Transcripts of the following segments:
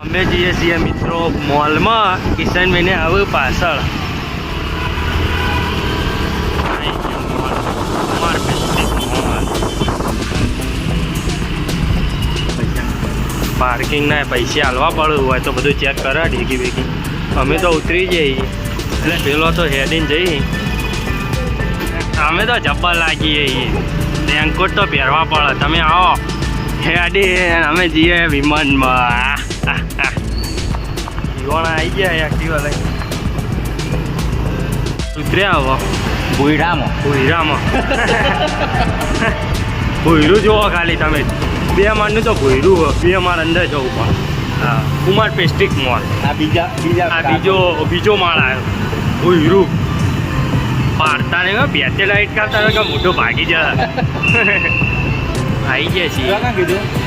અમે જઈએ છીએ મિત્રો મોલમાં. કિશનભાઈને આવ્યું પાછળ. પાર્કિંગના પૈસા હાલવા પડવું હોય તો બધું ચેક કરે ઢીકી ભેગી. અમે તો ઉતરી જઈએ. એટલે પેલો તો હેડીને જઈએ. અમે તો જબ્બર લાગીએ રેનકોટ તો પહેરવા પડે. તમે આવો. હેડી, અમે જઈએ વિમાનમાં. વિમાન આવી ગયા એક્ટિવા લઈ ઉતર્યા આવો ભૂઈડામાં ભૂયરામાં ભૂયરું જોવો ખાલી તમે બે માળનું તો ભૂયરું બે માળ અંદર જવું પણ હા કુમાર પેસ્ટિક મોલ આ બીજા બીજા આ બીજો બીજો માળ આવ્યો ભૂયરું પાડતા ને બેતે લાઈટ કાઢતા હોય કે મોટો ભાગી જાય આવી ગયા છીએ કીધું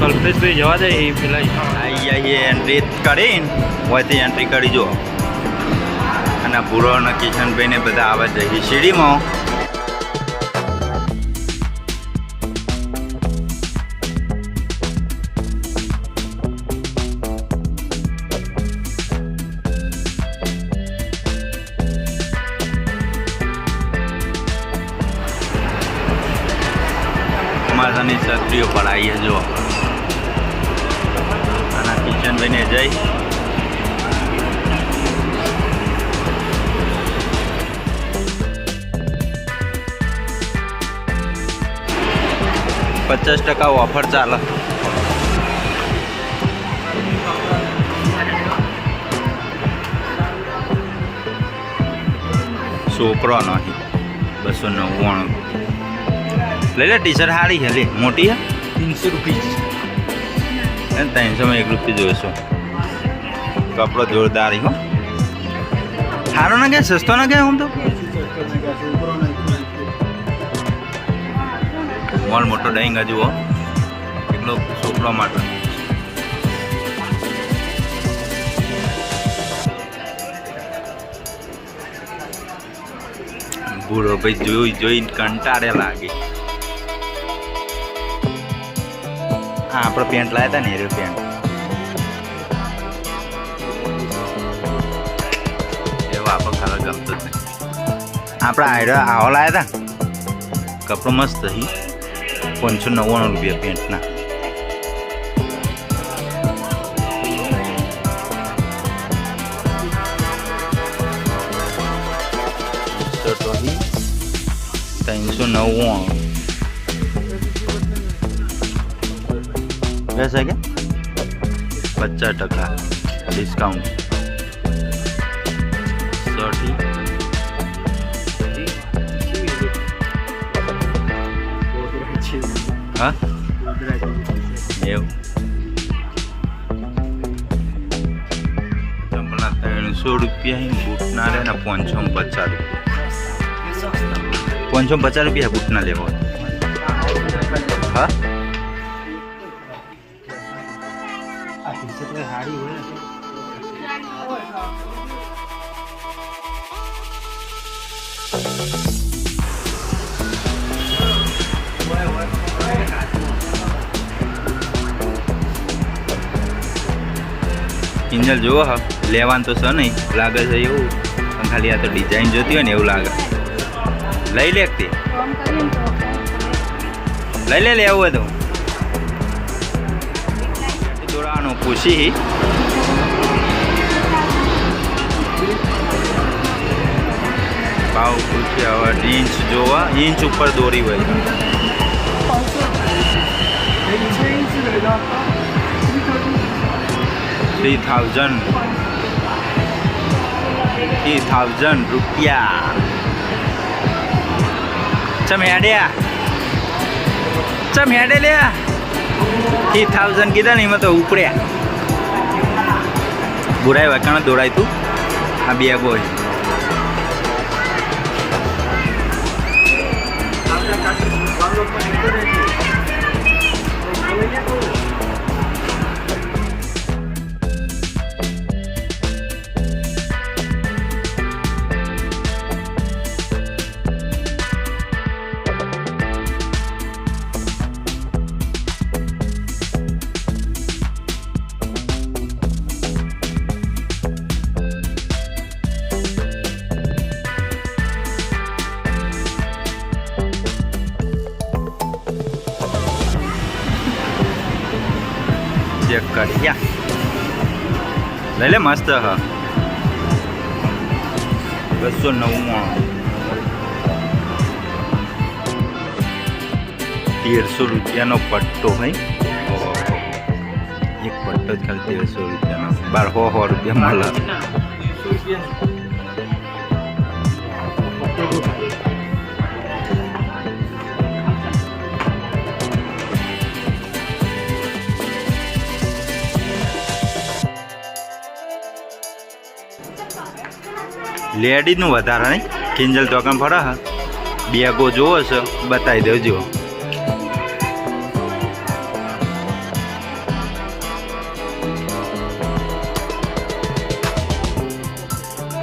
કલ્પેશભાઈ જવા દે એ પેલા અહીંયા એન્ટ્રી કરીને હોયથી એન્ટ્રી કરી જો અને ભૂરો અને કિશનભાઈ ને બધા આવે છે. સીડીમાં માથાની છત્રીઓ પર આવીએ જો કિશનભાઈને જઈ. પચાસ ટકા ઓફર ચાલે. છોકરો નહીં બસો નવ્વાણું. લઈ લે ટી શર્ટ સારી છે લે મોટી હે? ત્રણસો રૂપીસ અને ત્રણસોમાં એક રૂપિયા જોઈશો. કપડો જોરદાર હો. સારો ના કે સસ્તો ના કે હું તો? મોલ મોટો ડાઈંગ જુઓ એટલો છોકરો માટે. બુઢો ભાઈ જોઈ જોઈને કંટાળે લાગે. હા આપણે પેન્ટ લાવ્યા હતા ને એરિયો પેન્ટ. એવો આપણે કલર ગમતો જ નહીં. આપણે આયરો આવો લાવ્યા હતા કપડો મસ્ત હી. પાંચસો નવ્વાણું રૂપિયા પેન્ટના. ત્રણસો નવ્વાણું. બેસે કે પચાસ ટકા ડિસ્કાઉન્ટ સોટી હા એવું ચંપલના ત્રણસો રૂપિયા બૂટના લે ને પાંચસો ને પચાસ રૂપિયા પાંચસો ને પચાસ રૂપિયા બૂટના લેવા હા કિંજલ જુઓ હા, લેવાનું તો છે નહીં, લાગે છે એવું. ખાલી આ તો ડિઝાઇન જોતી હોય ને એવું લાગે. લઈ લે તે લઈ લે લેવું હોય તો. જોડાવાનું પૂછી ભાવ પૂછી હવે ઇંચ જોવા ઇંચ ઉપર દોરી હોય. Three thousand. થ્રી થાઉઝન્ડ રૂપિયા. ચમ હેડ્યા ચમ હેડે લ્યા થ્રી થાઉઝન્ડ કીધા ને એમાં તો ઉપડ્યા. બુરાય વાકાણ દોડાય તું? આ બે બોય. કરી લઈ લે મસ્ત હ બસો નવ્વાણું તેરસો રૂપિયાનો પટ્ટો ભાઈ એક પટ્ટો જ ખાલી તેરસો રૂપિયાનો બાર હો સો રૂપિયા મળે લેડીઝનું વધારે નહીં. કિંજલ દોકાન ફરે હા. બેગો જોવો છે, બતાવી દેજો.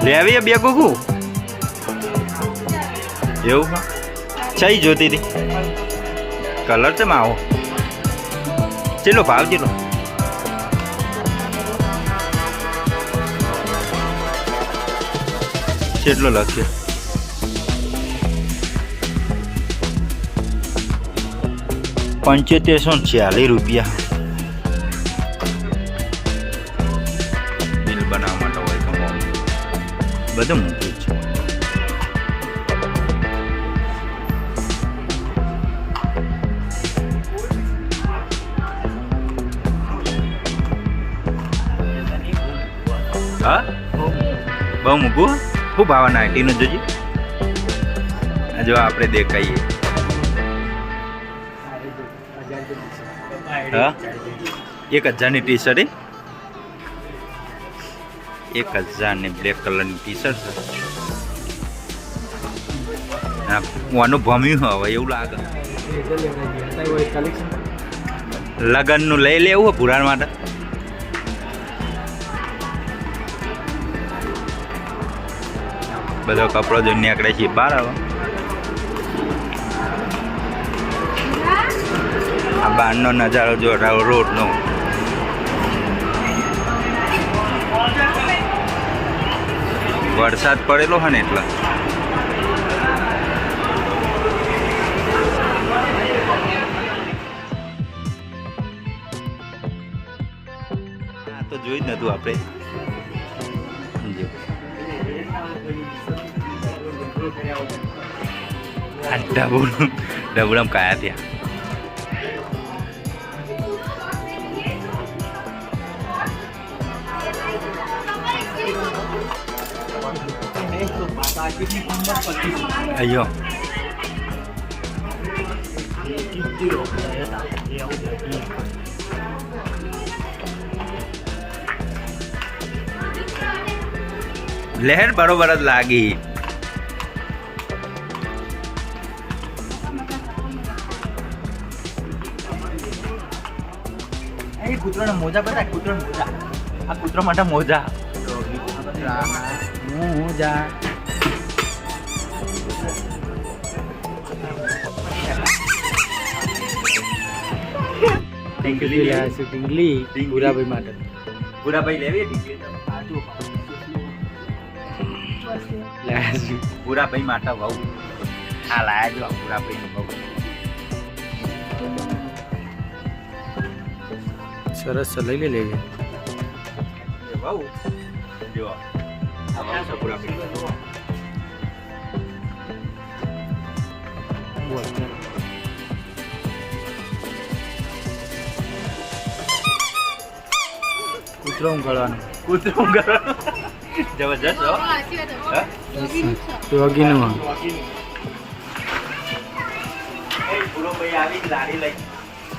લેવી બેગો કુ એવું હા. ચઈ જોતી હતી. કલર છે માવો. ચેલો ભાવ ચેલો. કેટલો લખ્યો પંચોતેરસો ચાલીસ રૂપિયા. બિલ બનાવવા માટે હોય કમાવાનું બધું મૂક્યું છે. હા? બહુ મૂકવું શું આવવાના નાઇન્ટીનું જોજી? જો આપણે દેખાઈએ. એક હજારની ટી શર્ટ એક હજારની બ્લેક કલરની ટી શર્ટ છે હવે એવું લાગે. લગનનું લઈ લેવું પુરાણ માટે? બધો કપડો જો નીકળે છે. બહાર આવો. આ બહારનો નજારો જો રોડનો. વરસાદ પડેલો હોય ને એટલે. તો જોઈ જ નતું આપણે. જો આ ada ડબુડમ કાયા ત્યાં ayo. લહેર બરોબર જ લાગી કૂતરાના મોજા બધા કૂતરાના મોજા. આ કૂતરા માટે મોજા. મોજા ઢીંગલી ભૂરાભાઈ માટે. ભૂરાભાઈ લેવી લાયા તો? પૂરાભાઈ માટે બહુ આ લાયા જો પૂરાભાઈ બહુ સરસ લઈ લે લેવી છે પૂરાભાઈ કૂતરો ઊંઘાડવાનો. જબરજસ્ત હો. હા? યોગીનું આવી લાડી લઈ.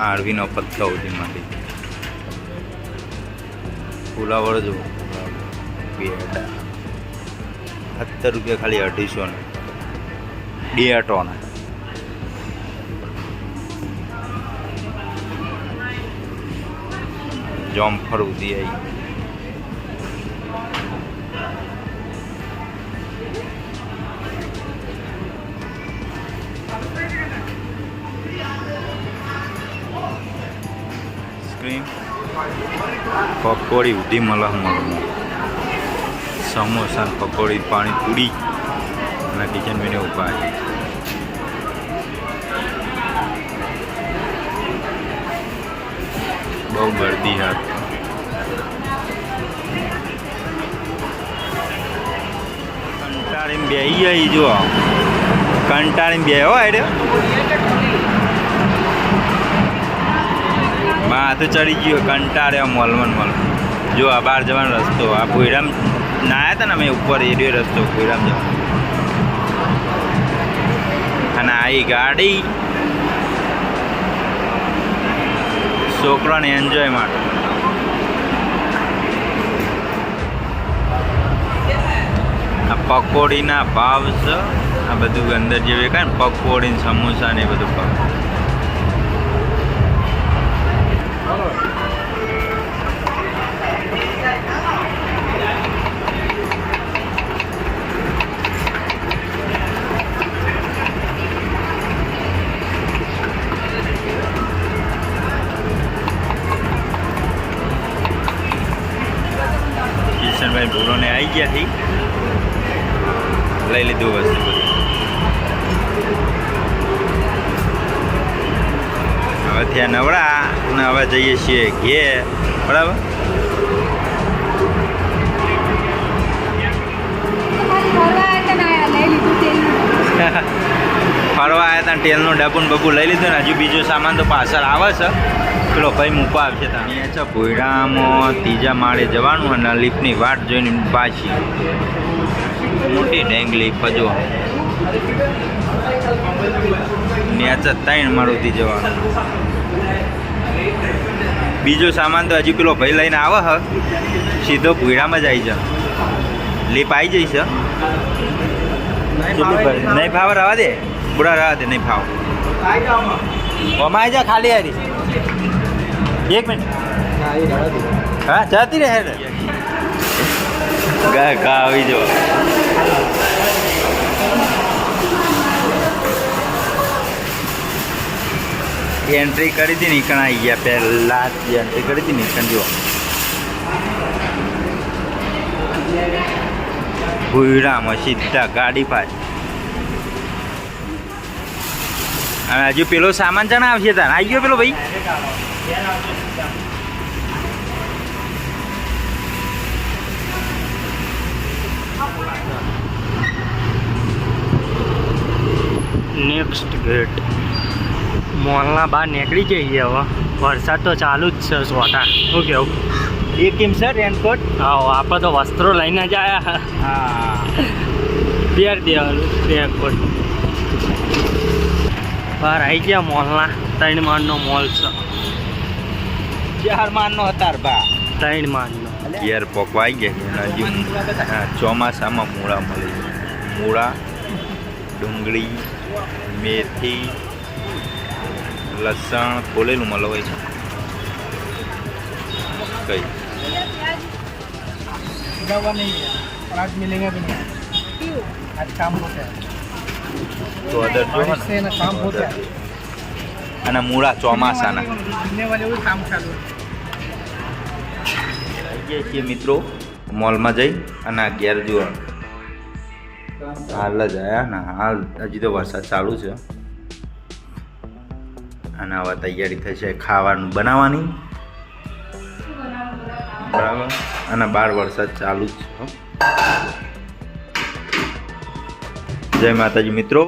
છે આરવીનો પત્તો ઉધી માંથી ફુલાવર જો સત્તર રૂપિયા ખાલી અઢીસો ને. ડેટોના જોમફર ઉધી આવી પકોડી ઉધી મળે મળે સમોસા પકોડી પાણીપુરી અને કિચન મેને ઊભા છે બહુ ગરદી હાથ કંટાળીને બે જો. કંટાળીને બે હો આડે માથું ચડી ગયો કંટાળ્યો મોલમન મોલ જો આ બહાર જવાનો રસ્તો, આ ભોયરામ આવ્યા હતા ને અમે ઉપર એરિયો રસ્તો, ભોયરામ જવાનો અને આ ગાડી છોકરાને એન્જોય માટે. આ પકોડીના ભાવ છે, આ બધું અંદર જે વેકાય ને પકોડી ને સમોસા ને એ બધું ભાવ. ત્યાં નવડા અને હવે જઈએ છીએ ઘેર. બરાબર? ફરવા આવ્યા હતા તેલનું ડબ્બું બબ્બું લઈ લીધું ને હજુ બીજો સામાન તો પાછળ આવે છે. પેલો ભાઈ મૂકવા આવશે ત્યાં અહીંયા છે ભોયડામાં ત્રીજા માળે જવાનું અને લિફ્ટની વાટ જોઈને પાછી. મોટી ડેંગલી ફજો ન્યાચા ત્રણ મારુતિ જવાનું. બીજો સામાન તો હજી પેલો ભાઈ લઈને આવે હ. સીધો ભૂયડામાં જ આવી જા લીપ આવી જઈશ નહીં ભાવ. રવા દે. બુડા રવા દે નહીં ભાવ. ઓમાં આવી જા ખાલી હારી એક મિનિટ. હા જતી રહે ગા આવી જો એન્ટ્રી કરી હતી નીકળ આવી ગયા પહેલાં જ એન્ટ્રી કરી હતી નીકળ જુઓ. ભૂયડામાં સીધા ગાડી પાછ. અને હજુ પેલો સામાન છે આવશે તાર? આવી ગયો પેલો ભાઈ? નેક્સ્ટ ગેટ મોલના બહાર નીકળી જઈએ હવે. વરસાદ તો ચાલુ જ છે સોટા. શું કેવું? એ કેમ છે રેનકોટ? હા આપણે તો વસ્ત્રો લઈને જ આવ્યા હા. પહેર દેવાનું રેનકોટ. બહાર આવી ગયા મોલના. ત્રણ માળનો મોલ છે. ચાર માળનો હતા બા ત્રણ માળનો. ઘેર પકવાઈ ગયા છે ચોમાસામાં મૂળા મળી. મૂળા ડુંગળી મેથી લસણ ફોલેલું મળે હોય છે કઈ दवा नहीं है और आज मिलेंगे भी नहीं आज काम होता है તો અદર જો बारिश से ना काम होता है અને મૂળા ચોમાસાના मिलने वाले वो काम चालू है આવી ગયા છીએ મિત્રો મોલમાં જઈ અને આ ઘેર જુઓ હાલ જ આવ્યા ને હાલ હજી તો વરસાદ ચાલુ છે અને હવે તૈયારી થશે ખાવાનું બનાવવાની. બરાબર. અને બાર વરસાદ ચાલુ જ છે જય માતાજી મિત્રો.